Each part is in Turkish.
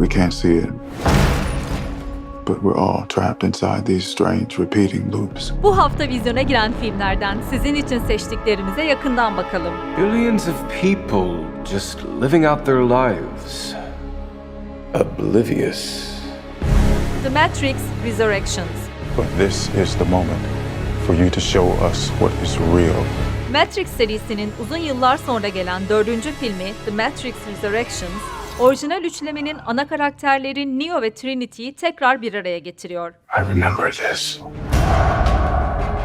We can't see it. But we're all trapped inside these strange repeating loops. Bu hafta vizyona giren filmlerden sizin için seçtiklerimize yakından bakalım. Billions of people just living out their lives. Oblivious. The Matrix Resurrections. But this is the moment for you to show us what is real. Matrix serisinin uzun yıllar sonra gelen dördüncü filmi The Matrix Resurrections, orijinal üçlemenin ana karakterleri Neo ve Trinity'yi tekrar bir araya getiriyor. I remember this.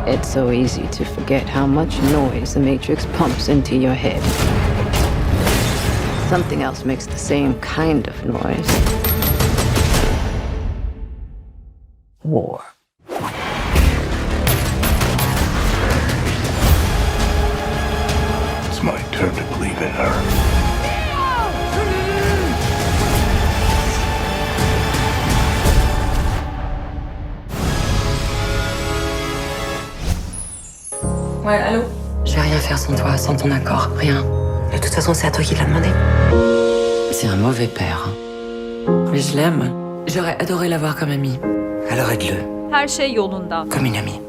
It's so easy to forget how much noise the Matrix pumps into your head. Something else makes the same kind of noise. War. Ouais, allô Je vais rien faire sans toi, sans ton accord, rien. De toute façon, c'est à toi qui l'a demandé. C'est un mauvais père. hein. Mais je l'aime. J'aurais adoré l'avoir comme ami. Alors aide-le, Her şey yolunda. comme une amie.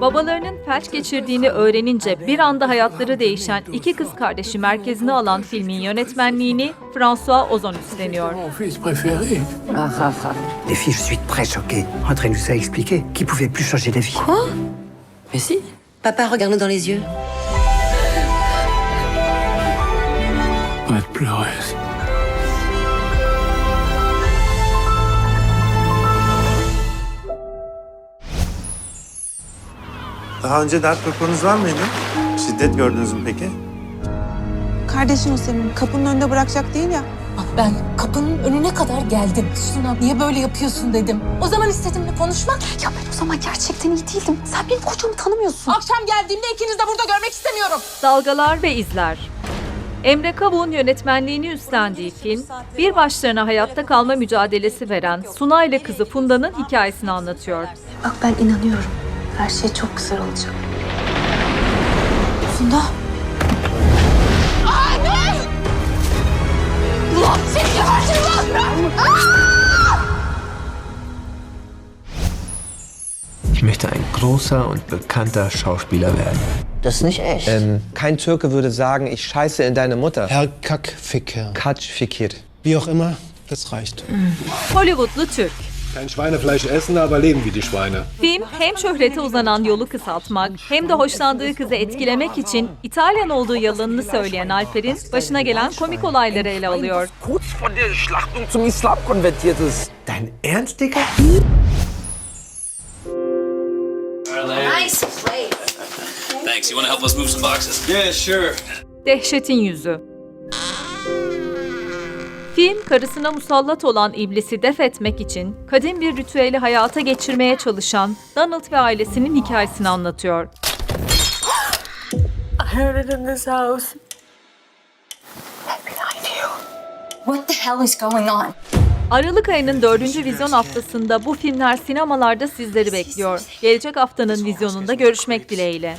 Babalarının felç geçirdiğini öğrenince bir anda hayatları değişen iki kız kardeşi merkezine alan filmin yönetmenliğini François Ozon üstleniyor. Les filles, je suis très choqué. André nous a expliqué qu'il pouvait plus changer d'avis. Mais si. Papa, regarde-nous dans les yeux. Arrête de pleurer. Daha önce dert korkunuz var mıydı? Şiddet gördünüz mü peki? Kardeşin o senin. Kapının önünde bırakacak değil ya. Bak ben kapının önüne kadar geldim. Suna niye böyle yapıyorsun dedim. O zaman istedimle konuşmak. Ya ben o zaman gerçekten iyi değildim. Sen benim kocamı tanımıyorsun. Akşam geldiğimde ikiniz de burada görmek istemiyorum. Dalgalar ve İzler Emre Kavuk'un yönetmenliğini üstlendiği film, bir başlarına hayatta kalma mücadelesi veren Suna ile kızı Funda'nın hikayesini anlatıyor. Bak ben inanıyorum. Her şey çok güzel olacak. Funda. Ich möchte ein großer und bekannter Schauspieler werden. Das ist nicht echt. Ähm, kein Türke würde sagen, ich scheiße in deine Mutter. Herr Kackficker. Katsch fikir. Wie auch immer, das reicht. Hollywoodlu Türk. Kein Schweinefleisch essen, aber leben wie die Schweine. Film hem şöhrete uzanan yolu kısaltmak hem de hoşlandığı kızı etkilemek için İtalyan olduğu yalanını söyleyen Alper'in başına gelen komik olayları ele alıyor. Kurz von der Schlachtung zum Islam konvertiert ist. Dein Ernst, Dicker? Thanks. You want to help us move some boxes? Yeah, sure. Dehşetin Yüzü Film, karısına musallat olan iblisi def etmek için kadim bir ritüeli hayata geçirmeye çalışan Donald ve ailesinin hikayesini anlatıyor. What the hell is going on? Aralık ayının dördüncü vizyon haftasında bu filmler sinemalarda sizleri bekliyor. Gelecek haftanın vizyonunda görüşmek dileğiyle.